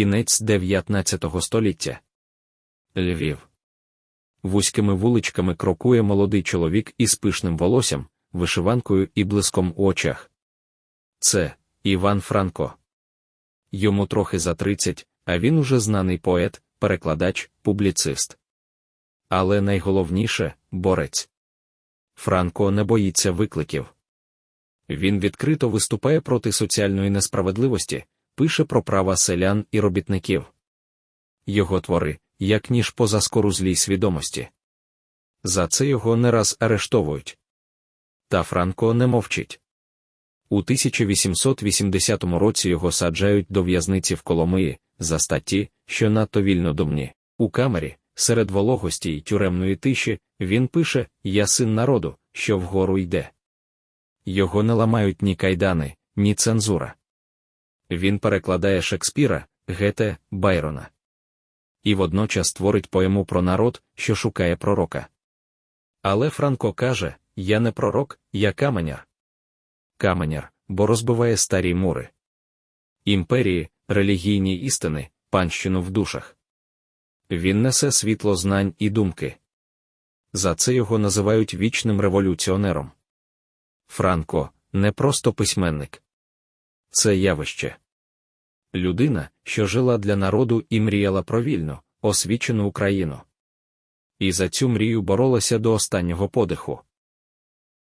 Кінець 19 століття. Львів. Вузькими вуличками крокує молодий чоловік із пишним волоссям, вишиванкою і блиском у очах. Це Іван Франко. Йому трохи за 30, а він уже знаний поет, перекладач, публіцист. Але найголовніше борець. Франко не боїться викликів. Він відкрито виступає проти соціальної несправедливості, пише про права селян і робітників. Його твори, як ніж поза скору злій свідомості. За це його не раз арештовують. Та Франко не мовчить. У 1880 році його саджають до в'язниці в Коломиї за статті, що надто вільнодумні. У камері, серед вологості й тюремної тиші, він пише Я син народу, що вгору йде. Його не ламають ні кайдани, ні цензура. Він перекладає Шекспіра, Гете, Байрона. І водночас творить поему про народ, що шукає пророка. Але Франко каже Я не пророк, я каменяр. Каменяр, бо розбиває старі мури. Імперії, релігійні істини, панщину в душах. Він несе світло знань і думки. За це його називають вічним революціонером. Франко не просто письменник. Це явище. Людина, що жила для народу і мріяла про вільну, освічену Україну. І за цю мрію боролася до останнього подиху.